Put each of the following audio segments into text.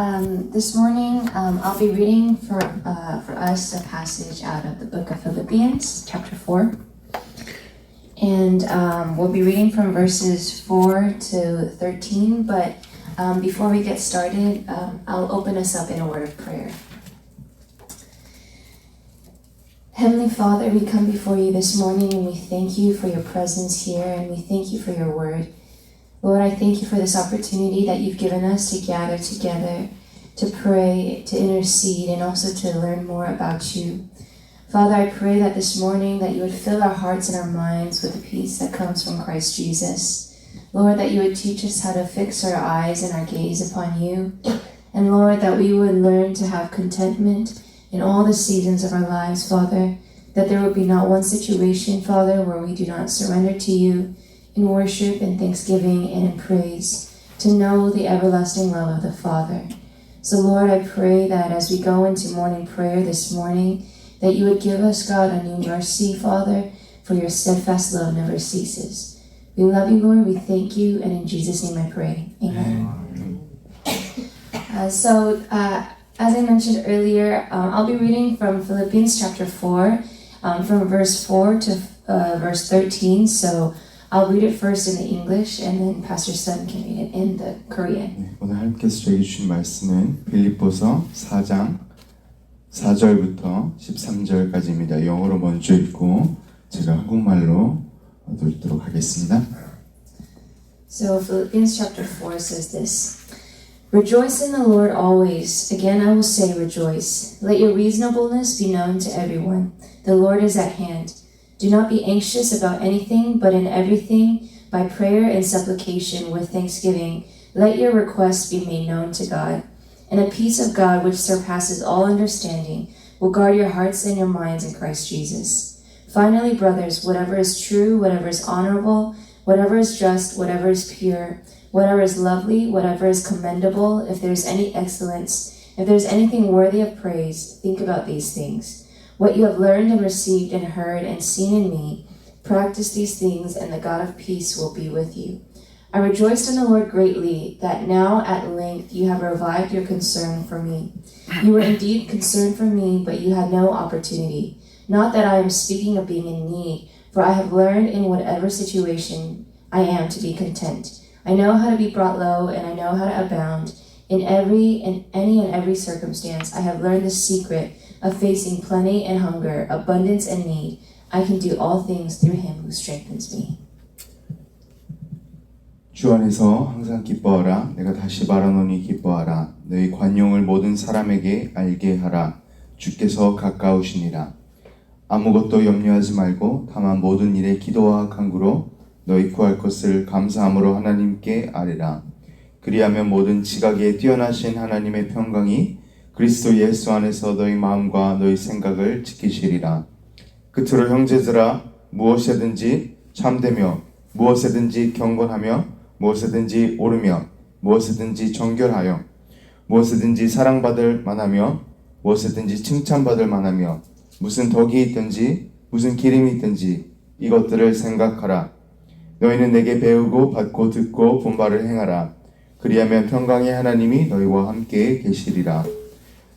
Um, this morning, um, I'll be reading for uh, for us a passage out of the book of Philippians, chapter four, and um, we'll be reading from verses four to thirteen. But um, before we get started, um, I'll open us up in a word of prayer. Heavenly Father, we come before you this morning and we thank you for your presence here and we thank you for your word. Lord, I thank you for this opportunity that you've given us to gather together, to pray, to intercede, and also to learn more about you. Father, I pray that this morning that you would fill our hearts and our minds with the peace that comes from Christ Jesus. Lord, that you would teach us how to fix our eyes and our gaze upon you. And Lord, that we would learn to have contentment in all the seasons of our lives, Father. That there would be not one situation, Father, where we do not surrender to you in worship and thanksgiving and in praise, to know the everlasting love of the Father. So, Lord, I pray that as we go into morning prayer this morning, that you would give us, God, a new mercy, Father, for your steadfast love never ceases. We love you, Lord. We thank you. And in Jesus' name I pray. Amen. Uh, so, uh, as I mentioned earlier, uh, I'll be reading from Philippians chapter 4, um, from verse 4 to uh, verse 13. So, I'll read it first in the English and then Pastor Sun can read it in the Korean. 네, 오늘 하나님께서 저에게 주신 말씀은 빌립보서 4장 4절부터 13절까지입니다. 영어로 먼저 읽고 제가 한국말로 읽도록 하겠습니다. So Philippians chapter 4 says this Rejoice in the Lord always. Again, I will say, rejoice. Let your reasonableness be known to everyone. The Lord is at hand. Do not be anxious about anything, but in everything, by prayer and supplication with thanksgiving, let your requests be made known to God. And the peace of God, which surpasses all understanding, will guard your hearts and your minds in Christ Jesus. Finally, brothers, whatever is true, whatever is honorable, whatever is just, whatever is pure, whatever is lovely, whatever is commendable, if there is any excellence, if there is anything worthy of praise, think about these things. What you have learned and received and heard and seen in me, practice these things, and the God of peace will be with you. I rejoiced in the Lord greatly that now at length you have revived your concern for me. You were indeed concerned for me, but you had no opportunity. Not that I am speaking of being in need, for I have learned in whatever situation I am to be content. I know how to be brought low, and I know how to abound. In every and any and every circumstance, I have learned the secret of facing plenty and hunger, abundance and need. I can do all things through him who strengthens me. 주 안에서 항상 기뻐하라. 내가 다시 말하노니 기뻐하라. 너희 관용을 모든 사람에게 알게 하라. 주께서 가까우시니라. 아무것도 염려하지 말고 다만 모든 일에 기도와 간구로 너희 구할 것을 감사함으로 하나님께 아뢰라. 그리하면 모든 지각에 뛰어나신 하나님의 평강이 그리스도 예수 안에서 너희 마음과 너희 생각을 지키시리라. 끝으로 형제들아 무엇이든지 참되며 무엇이든지 경건하며 무엇이든지 옳으며 무엇이든지 정결하여 무엇이든지 사랑받을 만하며 무엇이든지 칭찬받을 만하며 무슨 덕이 있든지 무슨 기름이 있든지 이것들을 생각하라. 너희는 내게 배우고 받고 듣고 본 바를 행하라. 그리하면 평강의 하나님이 너희와 함께 계시리라.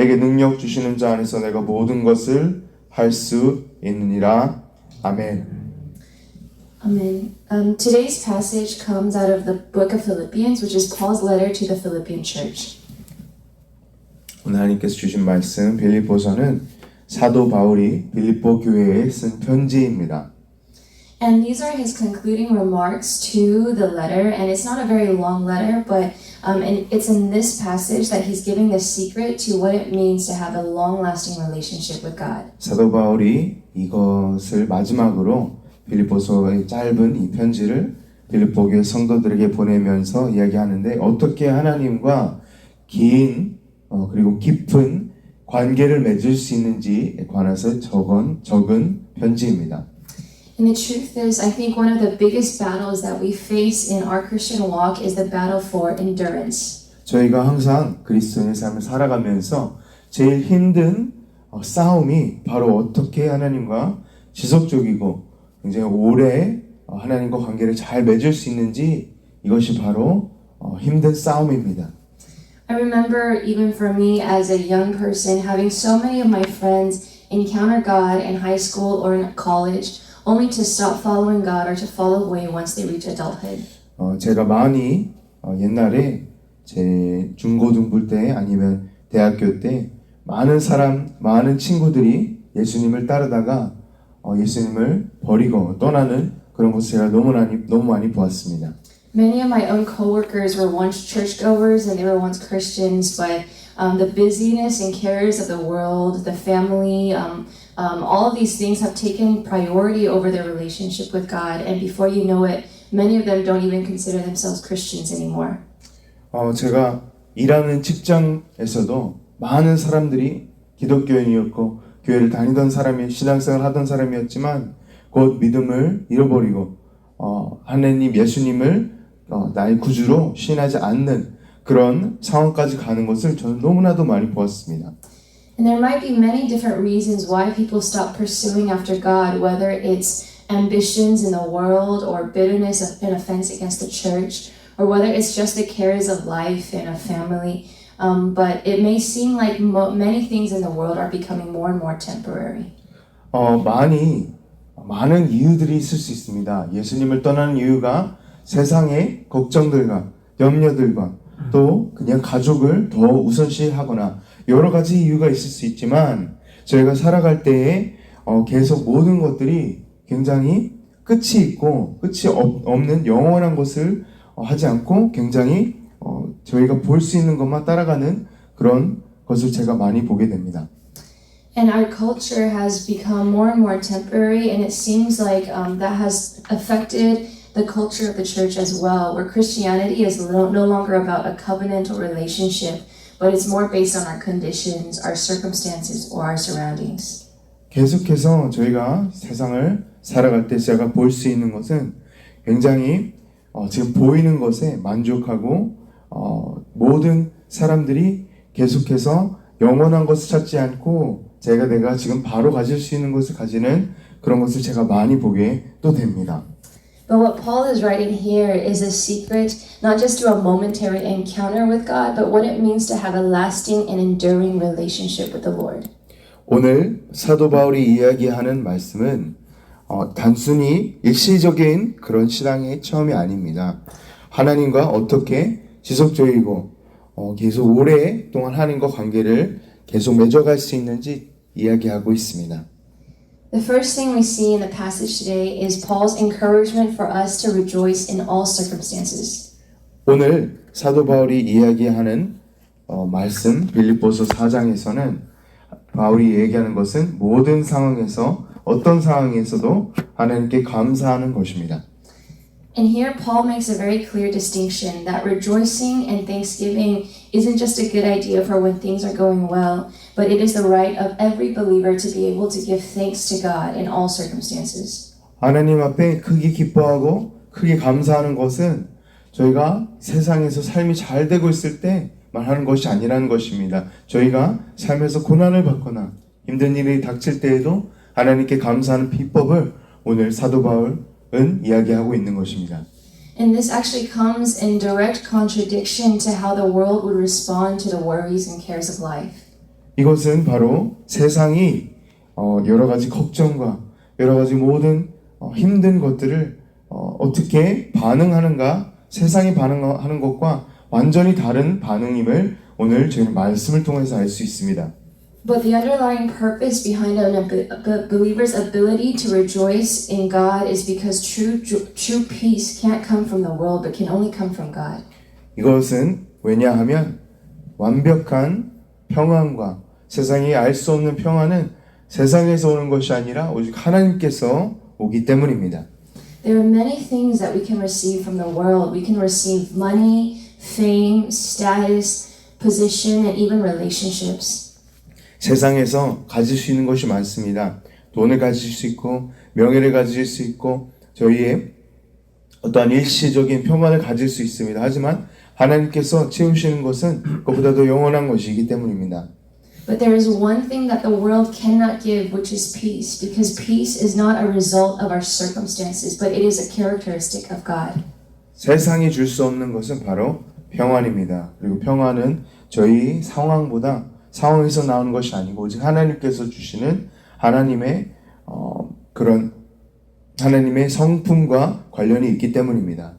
내게 능력 주시는 자 안에서 내가 모든 것을 할 수 있느니라. 아멘. Amen. Um, today's passage comes out of the book of Philippians, which is Paul's letter to the Philippian church. 오늘 하나님께서 주신 말씀 빌립보서는 사도 바울이 빌립보 교회에 쓴 편지입니다. And these are his concluding remarks to the letter, and it's not a very long letter, but um, and it's in this passage that he's giving the secret to what it means to have a long-lasting relationship with God. 사도 바울이 이것을 마지막으로 빌립보서의 짧은 이 편지를 빌립보 교회 성도들에게 보내면서 이야기하는데 어떻게 하나님과 긴 어, 그리고 깊은 관계를 맺을 수 있는지에 관해서 적은 적은 편지입니다. And the truth is, I think one of the biggest battles that we face in our Christian walk is the battle for endurance. 저희가 항상 그리스도인의 삶을 살아가면서 제일 힘든 어, 싸움이 바로 어떻게 하나님과 지속적이고 굉장히 오래 어, 하나님과 관계를 잘 맺을 수 있는지 이것이 바로 어, 힘든 싸움입니다. I remember, even for me as a young person, having so many of my friends encounter God in high school or in college, Only to stop following God or to fall away once they reach adulthood. 어, 제가 많이 어, 옛날에 제 중고등부 때 아니면 대학교 때 많은 사람, 많은 친구들이 예수님을 따르다가 어, 예수님을 버리고 떠나는 그런 것을 제가 너무 많이 너무 많이 보았습니다. Many of my own coworkers were once churchgoers and they were once Christians, but um, the busyness and cares of the world, the family, um, um, all of these things have taken priority over their relationship with God. And before you know it, many of them don't even consider themselves Christians anymore. 어, 제가 일하는 직장에서도 많은 사람들이 기독교인이었고 교회를 다니던 사람이 신앙생활 하던 사람이었지만 곧 믿음을 잃어버리고 어, 하나님 예수님을 어, 나의 구주로 신하지 않는 그런 상황까지 가는 것을 저는 너무나도 많이 보았습니다. And there might be many different reasons why people stop pursuing after God, whether it's ambitions in the world or bitterness and offense against the church, or whether it's just the cares of life and a family. Um, but it may seem like mo- many things in the world are becoming more and more temporary. 어, 많이 많은 이유들이 있을 수 있습니다. 예수님을 떠나는 이유가 세상의 걱정들과 염려들과 또 그냥 가족을 더 우선시하거나 여러 가지 이유가 있을 수 있지만 저희가 살아갈 때에 어, 계속 모든 것들이 굉장히 끝이 있고 끝이 없, 없는 영원한 것을 어, 하지 않고 굉장히 어, 저희가 볼 수 있는 것만 따라가는 그런 것을 제가 많이 보게 됩니다. And our culture has become more and more temporary, and it seems like um, that has affected the culture of the church as well, where Christianity is no, no longer about a covenantal relationship, but it's more based on our conditions, our circumstances, or our surroundings. 계속해서 저희가 세상을 살아갈 때 제가 볼 수 있는 것은 굉장히 어, 지금 보이는 것에 만족하고 어, 모든 사람들이 계속해서 영원한 것을 찾지 않고 제가 내가 지금 바로 가질 수 있는 것을 가지는 그런 것을 제가 많이 보게 또 됩니다. But what Paul is writing here is a secret, not just to a momentary encounter with God, but what it means to have a lasting and enduring relationship with the Lord. 오늘 사도 바울이 이야기하는 말씀은 어, 단순히 일시적인 그런 신앙의 체험이 아닙니다. 하나님과 어떻게 지속적이고 어, 계속 오랫동안 하나님과 관계를 계속 맺어갈 수 있는지 이야기하고 있습니다. The first thing we see in the passage today is Paul's encouragement for us to rejoice in all circumstances. 오늘 사도 바울이 이야기하는 어, 말씀 빌립보서 4장에서는 바울이 얘기하는 것은 모든 상황에서 어떤 상황에서도 하나님께 감사하는 것입니다. And here Paul makes a very clear distinction that rejoicing and thanksgiving isn't just a good idea for when things are going well, but it is the right of every believer to be able to give thanks to God in all circumstances. 하나님 앞에 크게 기뻐하고 크게 감사하는 것은 저희가 세상에서 삶이 잘 되고 있을 때만 하는 것이 아니라는 것입니다. 저희가 삶에서 고난을 받거나 힘든 일이 닥칠 때에도 하나님께 감사하는 비법을 오늘 사도 바울은 이야기하고 있는 것입니다. And this actually comes in direct contradiction to how the world would respond to the worries and cares of life. 이것은 바로 세상이 어, 여러 가지 걱정과 여러 가지 모든 어, 힘든 것들을 어, 어떻게 반응하는가 세상이 반응하는 것과 완전히 다른 반응임을 오늘 저희는 말씀을 통해서 알 수 있습니다. But the underlying purpose behind an ab- a believer's ability to rejoice in God is because true jo- true peace can't come from the world but can only come from God. 이것은 왜냐하면 완벽한 평안과 세상이 알 수 없는 평안은 세상에서 오는 것이 아니라 오직 하나님께서 오기 때문입니다. There are many things that we can receive from the world. We can receive money, fame, status, position, and even relationships. 세상에서 가질 수 있는 것이 많습니다. 돈을 가질 수 있고 명예를 가질 수 있고 저희의 어떠한 일시적인 평안을 가질 수 있습니다. 하지만 하나님께서 채우시는 것은 그보다 더 영원한 것이기 때문입니다. But there is one thing that the world cannot give, which is peace, because peace is not a result of our circumstances, but it is a characteristic of God. 세상이 줄 수 없는 것은 바로 평안입니다. 그리고 평안은 저희 상황보다 상황에서 나오는 것이 아니고 오직 하나님께서 주시는 하나님의 어, 그런 하나님의 성품과 관련이 있기 때문입니다.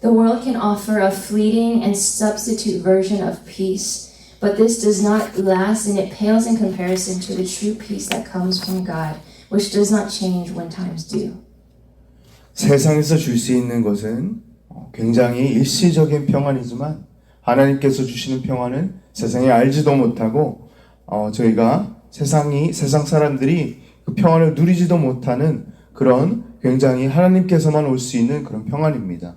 The world can offer a fleeting and substitute version of peace, but this does not last and it pales in comparison to the true peace that comes from God, which does not change when times do. 세상에서 줄 수 있는 것은 어, 굉장히 일시적인 평안이지만 하나님께서 주시는 평안은 세상에 알지도 못하고 어, 저희가 세상이 세상 사람들이 그 평안을 누리지도 못하는 그런 굉장히 하나님께서만 올 수 있는 그런 평안입니다.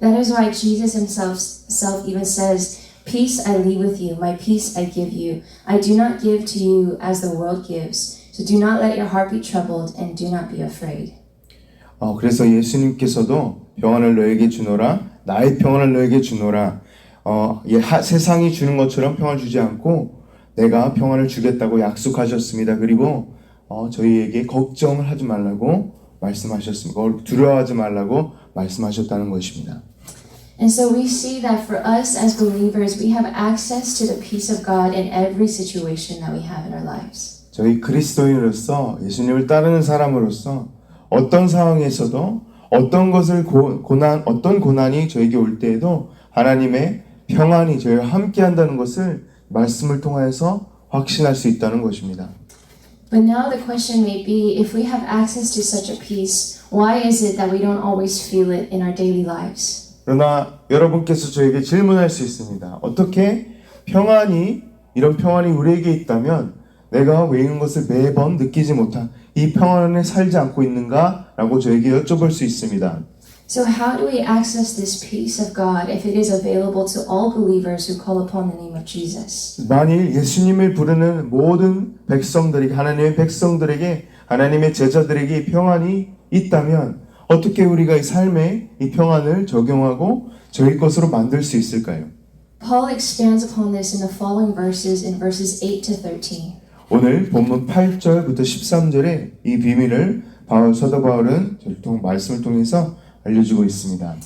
That is why Jesus himself self even says, Peace I leave with you, my peace I give you. I do not give to you as the world gives. So do not let your heart be troubled and do not be afraid. 어, 그래서 예수님께서도 평안을 너에게 주노라, 나의 평안을 너에게 주노라. 어, 예, 하- 세상이 주는 것처럼 평안을 주지 않고 내가 평안을 주겠다고 약속하셨습니다. 그리고 어, 저희에게 걱정을 하지 말라고 말씀하셨습니다. 어, 두려워하지 말라고 말씀하셨다는 것입니다. And so we see that for us as believers, we have access to the peace of God in every situation that we have in our lives. 저희 그리스도인으로서 예수님을 따르는 사람으로서 어떤 상황에서도 어떤 것을 고, 고난 어떤 고난이 저에게 올 때에도 하나님의 평안이 저희와 함께 한다는 것을 말씀을 통하여서 확신할 수 있다는 것입니다. But now the question may be if we have access to such a peace, why is it that we don't always feel it in our daily lives? 그러나 여러분께서 저에게 질문할 수 있습니다. 어떻게 평안이 이런 평안이 우리에게 있다면 내가 왜 이런 것을 매번 느끼지 못한 이 평안 안에 살지 않고 있는가라고 저에게 여쭤볼 수 있습니다. So, how do we access this peace of God if it is available to all believers who call upon the name of Jesus? 만일 예수님을 부르는 모든 백성들에게 하나님의 백성들에게 하나님의 제자들에게 이 평안이 있다면 어떻게 우리가 이 삶에 이 평안을 적용하고 저희 것으로 만들 수 있을까요? Paul expands upon this in the following verses in verses 8 to 13. 오늘 본문 8절부터 13절에 이 비밀을 바울 사도 바울은 말씀을 통해서 알려주고 있습니다.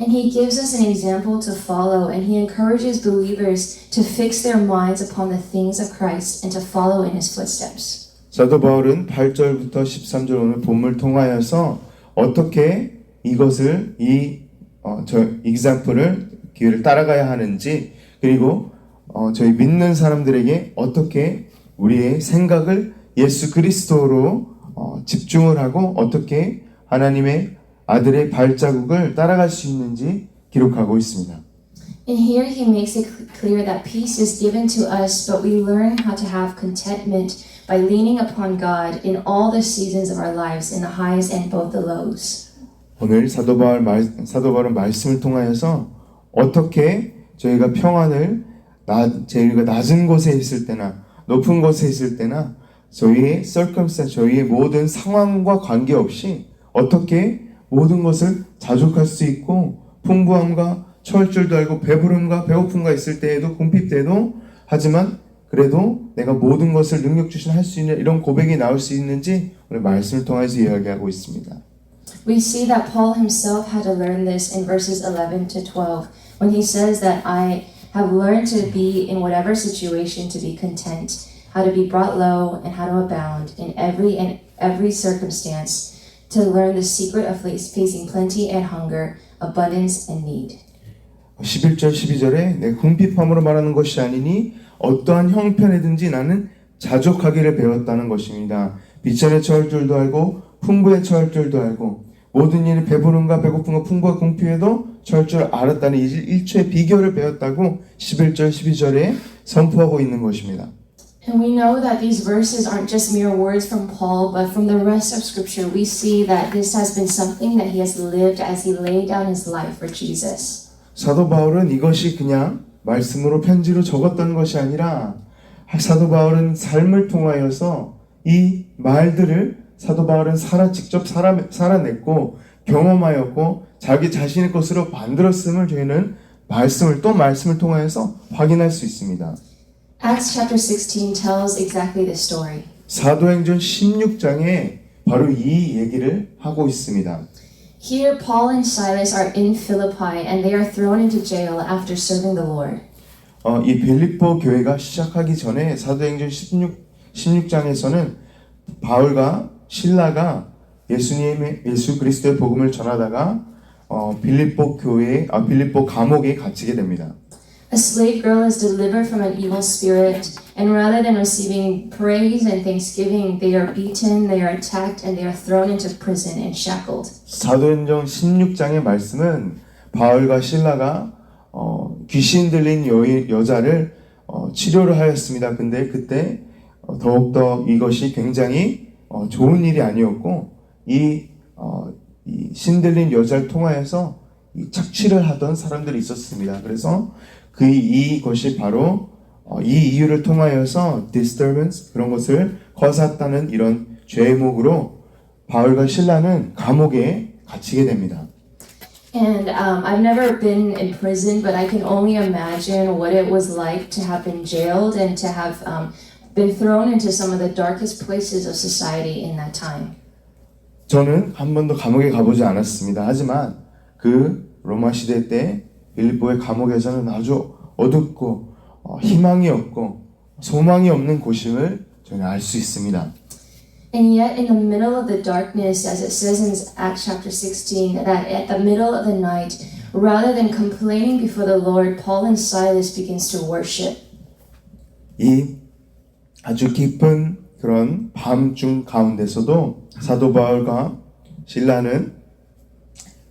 And he gives us an example to follow, and he encourages believers to fix their minds upon the things of Christ and to follow in his footsteps. 사도 바울은 8절부터 13절 오늘 본문을 통하여서 어떻게 이것을 이 어, 저 example을 기회를 따라가야 하는지 그리고 어, 저희 믿는 사람들에게 어떻게 우리의 생각을 예수 그리스도로 어, 집중을 하고 어떻게 하나님의 아들의 발자국을 따라갈 수 있는지 기록하고 있습니다. And here he makes it cl- clear that peace is given to us, but we learn how to have contentment by leaning upon God in all the seasons of our lives, in the highs and both the lows. 오늘 사도 바울 말, 사도 바울은 말씀을 통하여서 어떻게 저희가 평안을 나, 저희가 낮은 곳에 있을 때나 높은 곳에 있을 때나 저희의 circumstance, 저희의 모든 상황과 관계없이 어떻게 모든 것을 자족할 수 있고 풍부함과 철줄도 알고 배부름과 배고픔과 있을 때에도 궁핍 때도 하지만 그래도 내가 모든 것을 능력 주신 할 수 있는 이런 고백이 나올 수 있는지 오늘 말씀을 통해서 이야기하고 있습니다. We see that Paul himself had to learn this in verses 11 to 12 when he says that I have learned to be in whatever situation to be content, how to be brought low and how to abound in every and every circumstance, to learn the secret of facing plenty and hunger, abundance and need. 11절 12절에 내 궁핍함으로 말하는 것이 아니니 어떠한 형편이든지 나는 자족하기를 배웠다는 것입니다. 비천에 처할 줄도 알고 풍부에 처할 줄도 알고 모든 일이 배부름과 배고픔과 풍부와 궁핍에도 처할 줄 알았다는 이 일초의 비결을 배웠다고 11절 12절에 선포하고 있는 것입니다. And we know that these verses aren't just mere words from Paul, but from the rest of Scripture, we see that this has been something that he has lived as he laid down his life for Jesus. 사도 바울은 이것이 그냥 말씀으로 편지로 적었던 것이 아니라 사도 바울은 삶을 통하여서 이 말들을 사도 바울은 살아 직접 살아, 살아냈고 경험하였고 자기 자신의 것으로 만들었음을 저희는 말씀을 또 말씀을 통하여서 확인할 수 있습니다. Acts chapter 16 tells exactly this story. 사도행전 16장에 바로 이 얘기를 하고 있습니다. Here, Paul and Silas are in Philippi and they are thrown into jail after serving the Lord. 어, 이 빌립보 교회가 시작하기 전에 사도행전 16, 16장에서는 바울과 신라가 예수님의 예수 그리스도의 복음을 전하다가 어, 빌립보 교회 아 빌립보 감옥에 갇히게 됩니다. A slave girl is delivered from an evil spirit, and rather than receiving praise and thanksgiving, they are beaten, they are attacked, and they are thrown into prison and shackled. 사도행전 16장의 말씀은 바울과 신라가 어, 귀신 들린 여, 여자를 어, 치료를 하였습니다. 근데 그때 어, 더욱더 이것이 굉장히 어, 좋은 일이 아니었고 이, 어, 이 신들린 여자를 통하여서 이 착취를 하던 사람들이 있었습니다. 그래서 그 이것이 바로 어, 이 이유를 통하여서 disturbance 그런 것을 거샀다는 이런 죄목으로 바울과 신라는 감옥에 갇히게 됩니다. And um, I've never been in prison, but I can only imagine what it was like to have been jailed and to have um, been thrown into some of the darkest places of society in that time. 저는 한 번도 감옥에 가보지 않았습니다. 하지만 그 로마 시대 때 빌립보의 감옥에서는 아주 어둡고 어, 희망이 없고 소망이 없는 곳임을 저는 알 수 있습니다. And yet, in the middle of the darkness, as it says in Acts chapter 16, that at the middle of the night, rather than complaining before the Lord, Paul and Silas begins to worship. 이 아주 깊은 그런 밤중 가운데서도 사도 바울과 신라는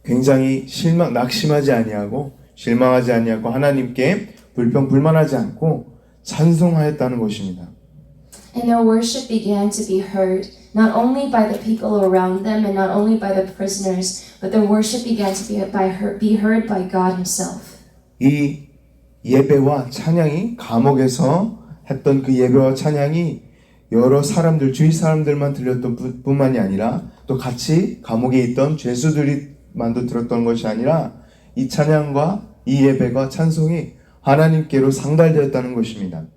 굉장히 실망 낙심하지 아니하고 실망하지 아니하고 하나님께 불평 불만하지 않고 찬송하였다는 것입니다. And their worship began to be heard, not only by the people around them and not only by the prisoners, but their worship began to be, by her, be heard by God Himself. 이 예배와 찬양이 감옥에서 했던 그 예배와 찬양이 여러 사람들 주위 사람들만 들렸던 뿐- 뿐만이 아니라 또 같이 감옥에 있던 죄수들이만도 들었던 것이 아니라 이 찬양과 이 예배가 찬송이 하나님께로 상달되었다는 것입니다.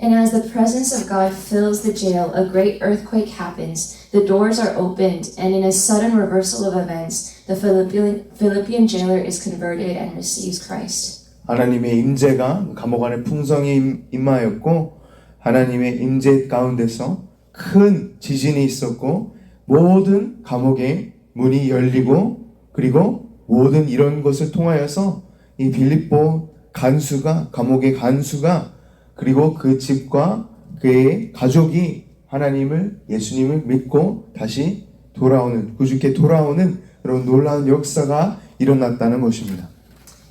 And as the presence of God fills the jail, a great earthquake happens. The doors are opened, and in a sudden reversal of events, the Philippian, Philippian jailer is converted and receives Christ. 하나님의 임재가 감옥 안에 풍성히 임- 임하였고 하나님의 임재 가운데서 큰 지진이 있었고 모든 감옥의 문이 열리고 그리고 모든 이런 것을 통하여서 이 빌립보 간수가 감옥의 간수가 그리고 그 집과 그의 가족이 하나님을 예수님을 믿고 다시 돌아오는 구주께 돌아오는 그런 놀라운 역사가 일어났다는 것입니다.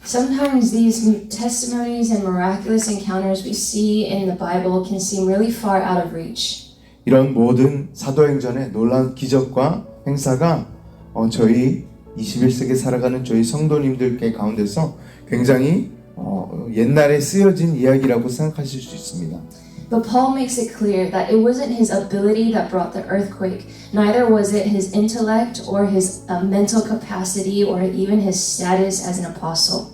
Sometimes these testimonies and miraculous encounters we see in the Bible can seem really far out of reach. 이런 모든 사도행전의 놀라운 기적과 행사가 어, 저희 21세기 살아가는 저희 성도님들께 가운데서 굉장히 어, 옛날에 쓰여진 이야기라고 생각하실 수 있습니다. But Paul makes it clear that it wasn't his ability that brought the earthquake, neither was it his intellect or his uh, mental capacity or even his status as an apostle.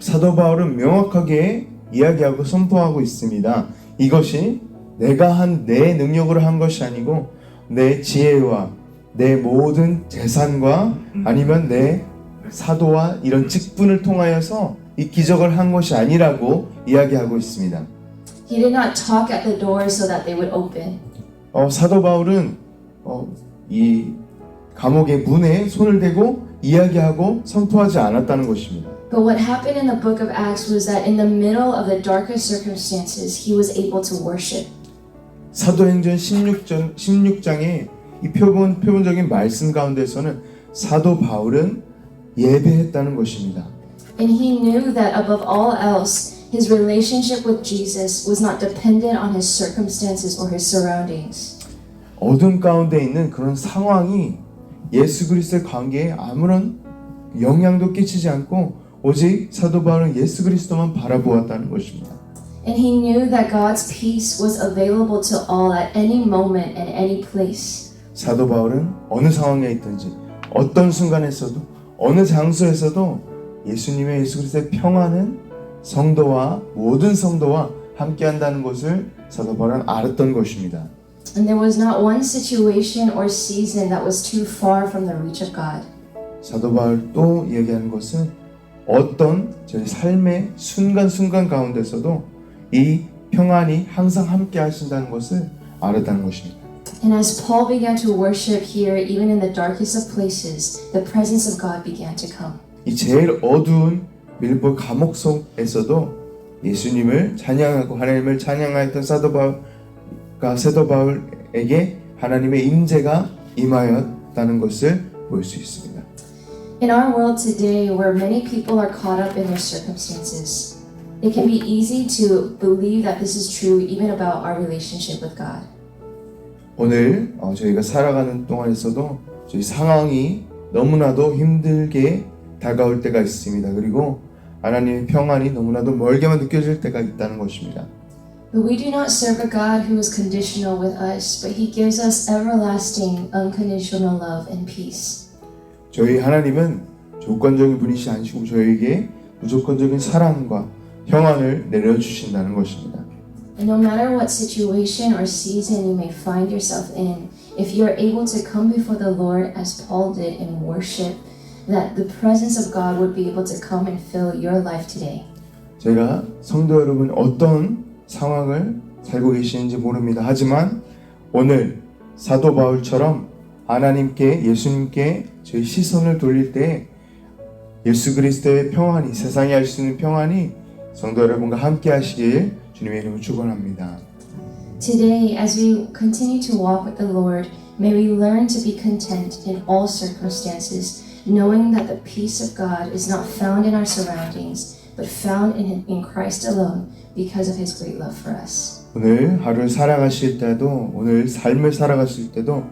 사도 바울은 명확하게 이야기하고 선포하고 있습니다. 이것이 내가 한 내 능력으로 한 것이 아니고 내 지혜와 내 모든 재산과 아니면 내 사도와 이런 직분을 통하여서 이 기적을 한 것이 아니라고 이야기하고 있습니다. He did not talk at the doors so that they would open. 어, 사도 바울은 어, 이 감옥의 문에 손을 대고 이야기하고 선포하지 않았다는 것입니다. But what happened in the book of Acts was that in the middle of the darkest circumstances, he was able to worship. 사도행전 16장, 16장의 이 표본, 표본적인 말씀 가운데서는 사도 바울은 예배했다는 것입니다. And he knew that above all else, his relationship with Jesus was not dependent on his circumstances or his surroundings. 어둠 가운데 있는 그런 상황이 예수 그리스도의 관계에 아무런 영향도 끼치지 않고 오직 사도 바울은 예수 그리스도만 바라보았다는 것입니다. And he knew that God's peace was available to all at any moment and any place. 사도 바울은 어느 상황에 있든지 어떤 순간에서도 어느 장소에서도 예수님의 예수 그리스도의 평안은 성도와 모든 성도와 함께 한다는 것을 사도 바울은 알았던 것입니다. And there was not one situation or season that was too far from the reach of God. 사도 바울 또 얘기하는 것은 어떤 저희 삶의 순간순간 가운데서도 이 평안이 항상 함께 하신다는 것을 알았다는 것입니다. And as Paul began to worship here, even in the darkest of places, the presence of God began to come. 이 제일 어두운 빌보 감옥 속에서도 예수님을 찬양하고 하나님을 찬양하였던 사도 바울과 세도 바울에게 하나님의 임재가 임하였다는 것을 볼 수 있습니다. In our world today, where many people are caught up in their circumstances, it can be easy to believe that this is true even about our relationship with God. 오늘 어, 저희가 살아가는 동안에서도 저희 상황이 너무나도 힘들게 다가올 때가 있습니다. 그리고 하나님의 평안이 너무나도 멀게만 느껴질 때가 있다는 것입니다. But we do not serve a God who is conditional with us, but He gives us everlasting, unconditional love and peace. 저희 하나님은 조건적인 분이시 아니시고 저희에게 무조건적인 사랑과 평안을 내려주신다는 것입니다. And no matter what situation or season you may find yourself in, if you are able to come before the Lord as Paul did in worship, that the presence of God would be able to come and fill your life today. 제가 성도 여러분 어떤 상황을 살고 계시는지 모릅니다. 하지만 오늘 사도 바울처럼 하나님께 예수님께 저희 시선을 돌릴 때 예수 그리스도의 평안이 세상에 할 수 있는 평안이 성도 여러분과 함께 하시길 주님의 이름으로 축원합니다. Today, as we continue to walk with the Lord, may we learn to be content in all circumstances, knowing that the peace of God is not found in our surroundings, but found in, in Christ alone because of his great love for us. 오늘 하루를 살아가실 때도 오늘 삶을 살아가실 때도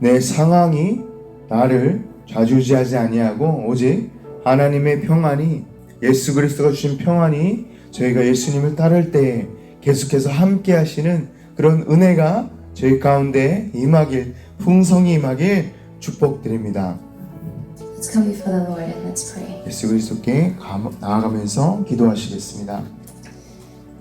내 상황이 나를 좌지우지하지 아니하고 오직 하나님의 평안이 예수 그리스도가 주신 평안이 저희가 예수님을 따를 때 계속해서 함께 하시는 그런 은혜가 저희 가운데 임하길 풍성히 임하길 축복드립니다. Let's come before the Lord and let's pray. 예수 그리스도께 가- 나아가면서 기도하시겠습니다.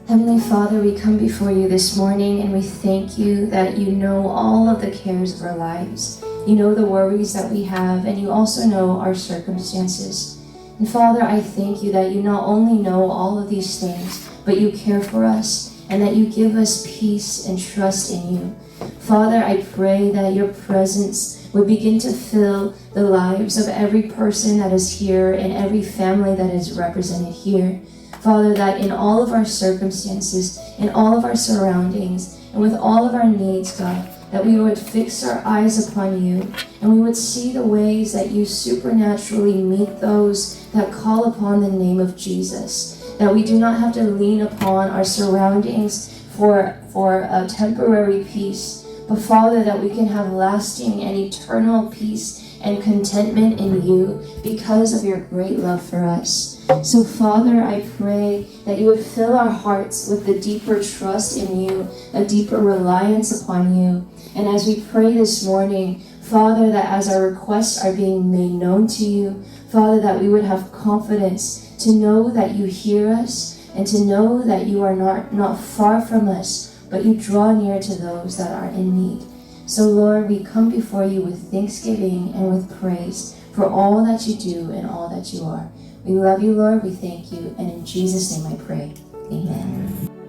Heavenly Father, we come before you this morning and we thank you that you know all of the cares of our lives. You know the worries that we have, and you also know our circumstances. And Father, I thank you that you not only know all of these things, but you care for us and that you give us peace and trust in you. Father, I pray that your presence would begin to fill the lives of every person that is here and every family that is represented here. Father, that in all of our circumstances, in all of our surroundings, and with all of our needs, God, that we would fix our eyes upon you and we would see the ways that you supernaturally meet those that call upon the name of Jesus. That we do not have to lean upon our surroundings for, for a temporary peace, but Father, that we can have lasting and eternal peace and contentment in you because of your great love for us. So, Father, I pray that you would fill our hearts with a deeper trust in you, a deeper reliance upon you. And as we pray this morning, Father, that as our requests are being made known to you, Father, that we would have confidence to know that you hear us and to know that you are not, not far from us, but you draw near to those that are in need. So, Lord, we come before you with thanksgiving and with praise for all that you do and all that you are. We love you, Lord. We thank you. And in Jesus' name I pray. Amen.